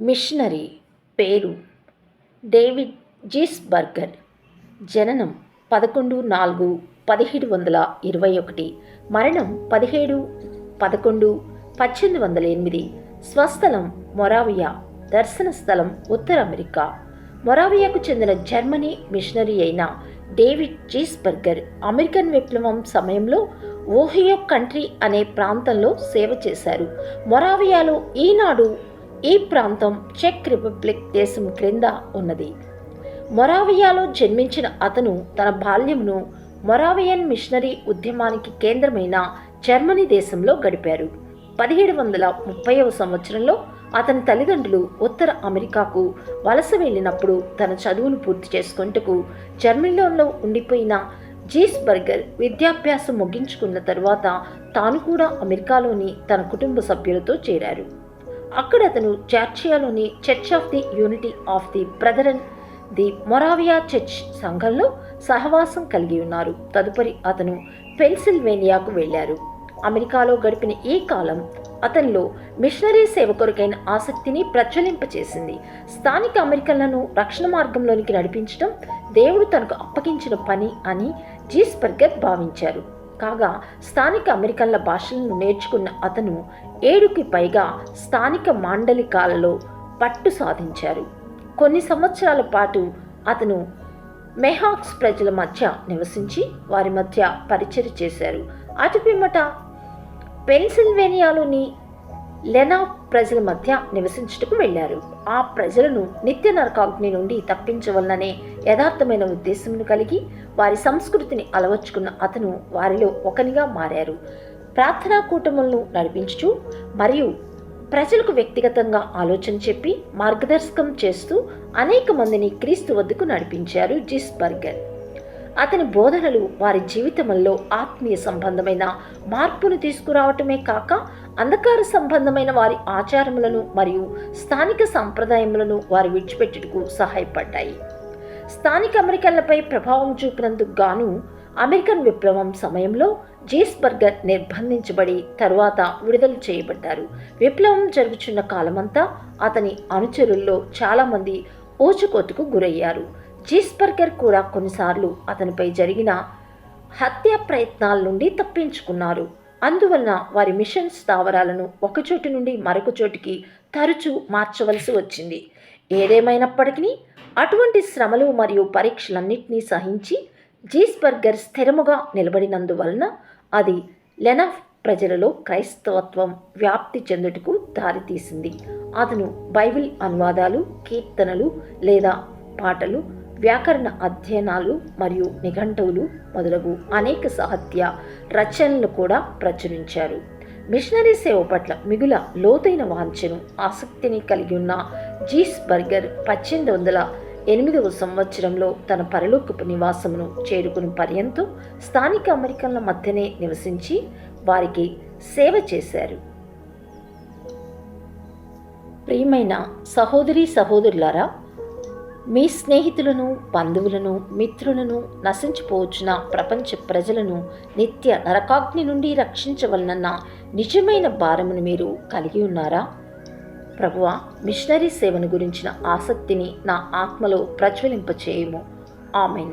Machinery పేరు David Zeisberger. జననం పదకొండు నాలుగు పదిహేడు వందల ఇరవై ఒకటి. మరణం పదిహేడు పదకొండు పద్దెనిమిది వందల ఎనిమిది. స్వస్థలం మొరావియా దర్శన స్థలం ఉత్తర అమెరికా. మొరావియాకు చెందిన జర్మనీ మిషనరీ అయిన డేవిడ్ జీస్బర్గర్ అమెరికన్ విప్లవం సమయంలో ఓహియో కంట్రీ అనే ప్రాంతంలో సేవ చేశారు. మొరావియాలో ఈనాడు ఈ ప్రాంతం చెక్ రిపబ్లిక్ దేశం క్రింద ఉన్నది. మొరావియాలో జన్మించిన అతను తన బాల్యమును మొరావియన్ మిషనరీ ఉద్యమానికి కేంద్రమైన జర్మనీ దేశంలో గడిపారు. పదిహేడు వందల ముప్పైవ సంవత్సరంలో అతని తల్లిదండ్రులు ఉత్తర అమెరికాకు వలస వెళ్ళినప్పుడు తన చదువును పూర్తి చేసుకుంటకు జర్మనీలో ఉండిపోయిన జీస్బర్గర్ విద్యాభ్యాసం ముగించుకున్న తరువాత తాను కూడా అమెరికాలోని తన కుటుంబ సభ్యులతో చేరారు. అక్కడ అతను చార్చియాలోని church of the unity of the brethren the Moravia church సంఘంలో సహవాసం కలిగి ఉన్నారు. తదుపరి అతను పెన్సిల్వేనియాకు వెళ్ళారు. అమెరికాలో గడిపిన ఈ కాలం అతనిలో మిషనరీ సేవ కొరకైన ఆసక్తిని ప్రజ్వలింపచేసింది. స్థానిక అమెరికన్లను రక్షణ మార్గంలోనికి నడిపించడం దేవుడు తనకు అప్పగించిన పని అని జీస్బర్గర్ భావించారు. కాగా స్థానిక అమెరికన్ల భాషలను నేర్చుకున్న అతను ఏడుకి పైగా స్థానిక మాండలికాలలో పట్టు సాధించారు. కొన్ని సంవత్సరాల పాటు అతను మెహాక్స్ ప్రజల మధ్య నివసించి వారి మధ్య పరిచయం చేశారు. అటు పిమ్మట పెన్సిల్వేనియాలోని లెనా ప్రజల మధ్య నివసించుటకు వెళ్ళారు. ఆ ప్రజలను నిత్య నరకాగ్ని నుండి తప్పించవలననే యథార్థమైన ఉద్దేశమును కలిగి వారి సంస్కృతిని అలవర్చుకున్న అతను వారిలో ఒకనిగా మారారు. ప్రార్థనా కూటములను నడిపించుచు మరియు ప్రజలకు వ్యక్తిగతంగా ఆలోచన చెప్పి మార్గదర్శకం చేస్తూ అనేక మందిని క్రీస్తు వద్దకు నడిపించారు జిస్బర్గర్. అతని బోధనలు వారి జీవితంలో ఆత్మీయ సంబంధమైన మార్పును తీసుకురావటమే కాక అంధకార సంబంధమైన వారి ఆచారములను మరియు స్థానిక సాంప్రదాయములను వారు విడిచిపెట్టుటకు సహాయపడ్డాయి. స్థానిక అమెరికన్లపై ప్రభావం చూపినందుకు గాను అమెరికన్ విప్లవం సమయంలో జీస్బర్గర్ నిర్బంధించబడి తరువాత విడుదల చేయబడ్డారు. విప్లవం జరుగుచున్న కాలమంతా అతని అనుచరుల్లో చాలామంది ఓచుకోతుకు గురయ్యారు. జీస్బర్గర్ కూడా కొన్నిసార్లు అతనిపై జరిగిన హత్య ప్రయత్నాల నుండి తప్పించుకున్నారు. అందువలన వారి మిషన్ స్థావరాలను ఒకచోటి నుండి మరొక చోటికి తరచూ మార్చవలసి వచ్చింది. ఏదేమైనప్పటికీ అటువంటి శ్రమలు మరియు పరీక్షలన్నింటినీ సహించి జీస్బర్గర్ స్థిరముగా నిలబడినందువలన అది లెనఫ్ ప్రజలలో క్రైస్తవత్వం వ్యాప్తి చెందుటకు దారితీసింది. అతను బైబిల్ అనువాదాలు కీర్తనలు లేదా పాటలు వ్యాకరణ అధ్యయనాలు మరియు నిఘంటువులు మొదలగు అనేక సాహిత్య రచనలు కూడా ప్రచురించారు. మిషనరీ సేవ పట్ల మిగుల లోతైన వాంఛను ఆసక్తిని కలిగి ఉన్న జీస్ బర్గర్ పద్దెనిమిది వందల ఎనిమిదవ సంవత్సరంలో తన పరలోకపు నివాసమును చేరుకుని పర్యంతం స్థానిక అమెరికన్ల మధ్యనే నివసించి వారికి సేవ చేశారు. ప్రియమైన సహోదరి సహోదరులారా మీ స్నేహితులను బంధువులను మిత్రులను నశించిపోవచ్చున ప్రపంచ ప్రజలను నిత్య నరకాగ్ని నుండి రక్షించవలనన్న నిజమైన భారమును మీరు కలిగి ఉన్నారా? ప్రభువ మిషనరీ సేవను గురించిన ఆసక్తిని నా ఆత్మలో ప్రజ్వలింపచేయము. ఆమెన్.